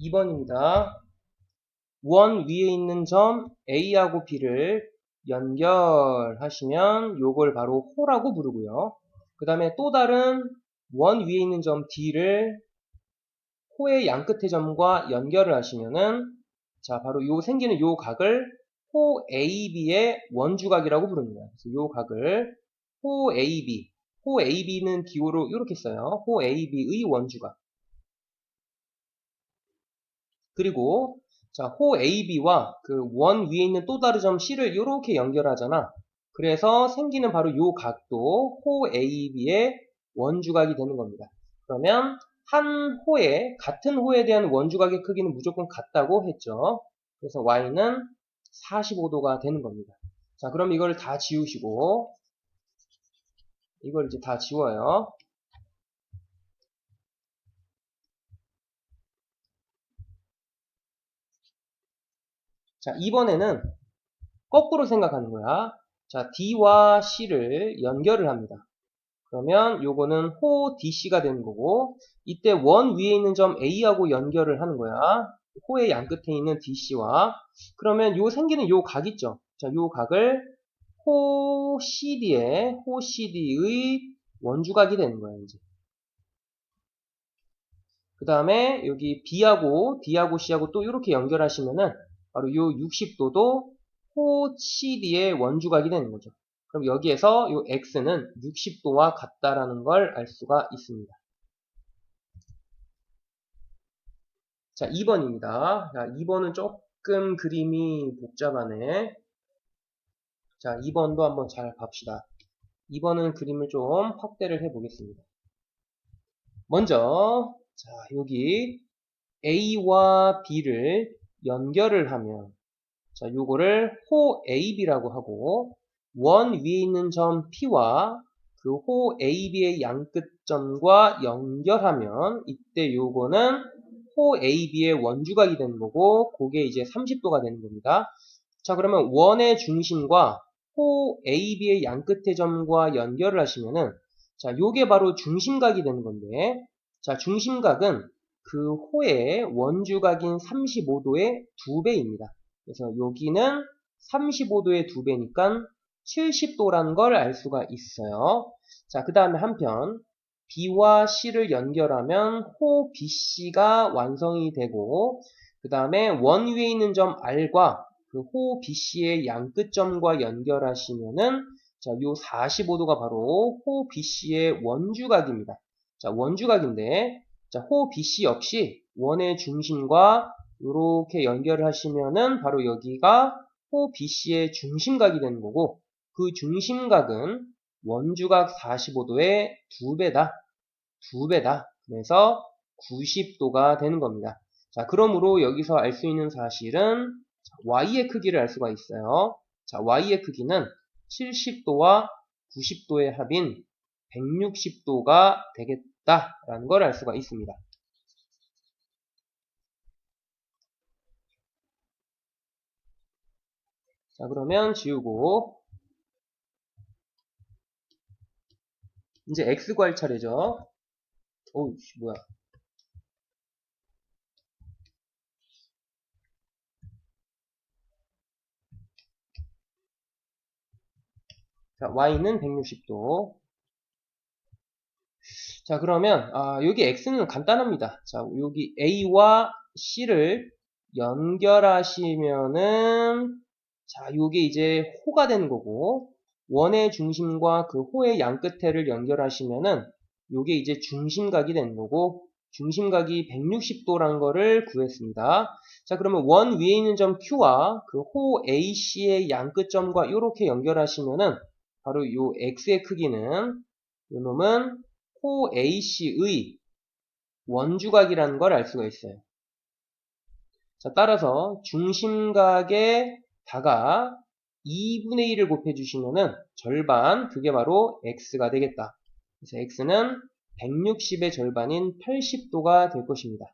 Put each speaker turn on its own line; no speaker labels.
2번입니다. 원 위에 있는 점 A하고 B를 연결하시면 요걸 바로 호라고 부르고요. 그 다음에 또 다른 원 위에 있는 점 D를 호의 양 끝의 점과 연결을 하시면은 자 바로 요 생기는 요 각을 호 AB의 원주각이라고 부릅니다. 그래서 요 각을 호 AB, 호 AB는 기호로 이렇게 써요. 호 AB의 원주각. 그리고 자, 호 AB와 그 원 위에 있는 또 다른 점 C를 이렇게 연결하잖아. 그래서 생기는 바로 요 각도 호 AB의 원주각이 되는 겁니다. 그러면 한 호에 같은 호에 대한 원주각의 크기는 무조건 같다고 했죠. 그래서 y는 45도가 되는 겁니다. 자, 그럼 이걸 다 지우시고 이걸 이제 다 지워요. 자, 이번에는 거꾸로 생각하는 거야. 자, D와 C를 연결을 합니다. 그러면 요거는 호 DC가 되는 거고 이때 원 위에 있는 점 A하고 연결을 하는 거야. 호의 양 끝에 있는 DC와 그러면 요 생기는 요 각 있죠. 자, 요 각을 호 CD의 호 CD의 원주각이 되는 거야, 이제. 그 다음에 여기 B하고 D하고 C하고 또 이렇게 연결하시면은 바로 요 60도도 호 CD의 원주각이 되는 거죠. 그럼 여기에서 요 x는 60도와 같다라는 걸 알 수가 있습니다. 자, 2번입니다. 자, 2번은 조금 그림이 복잡하네. 자, 2번도 한번 잘 봅시다. 2번은 그림을 좀 확대를 해 보겠습니다. 먼저, 자, 여기 A와 B를 연결을 하면, 자, 요거를 호 AB라고 하고, 원 위에 있는 점 P와 그 호 AB의 양끝점과 연결하면 이때 요거는 호 AB의 원주각이 되는 거고 그게 이제 30도가 되는 겁니다. 자 그러면 원의 중심과 호 AB의 양끝의 점과 연결을 하시면은 자 요게 바로 중심각이 되는 건데 자 중심각은 그 호의 원주각인 35도의 2배입니다. 그래서 여기는 35도의 2배니까 70도라는 걸알 수가 있어요. 자, 그 다음에 한편 B와 C를 연결하면 호 BC가 완성이 되고 그 다음에 원 위에 있는 점 R과 그 호 BC의 양끝점과 연결하시면은 자, 요 45도가 바로 호 BC의 원주각입니다. 자, 원주각인데 자, 호 BC 역시 원의 중심과 이렇게 연결을 하시면은 바로 여기가 호 BC의 중심각이 되는 거고 그 중심각은 원주각 45도의 2배다. 2배다. 그래서 90도가 되는 겁니다. 자, 그러므로 여기서 알 수 있는 사실은 y의 크기를 알 수가 있어요. 자, y의 크기는 70도와 90도의 합인 160도가 되겠다 라는 걸 알 수가 있습니다. 자, 그러면 지우고 이제 x 구할 차례죠. 씨, 뭐야. 자, y는 160도. 자, 그러면, 아, 여기 x는 간단합니다. 자, 여기 a와 c를 연결하시면은, 자, 요게 이제 호가 되는 거고, 원의 중심과 그 호의 양 끝에를 연결하시면은 요게 이제 중심각이 되는 거고 중심각이 160도라는 거를 구했습니다. 자 그러면 원 위에 있는 점 Q와 그 호 AC의 양끝점과 이렇게 연결하시면은 바로 요 X의 크기는 요 놈은 호 AC의 원주각이라는 걸 알 수가 있어요. 자 따라서 중심각의 다가 2분의 1을 곱해주시면은 절반, 그게 바로 x가 되겠다. 그래서 x는 160의 절반인 80도가 될 것입니다.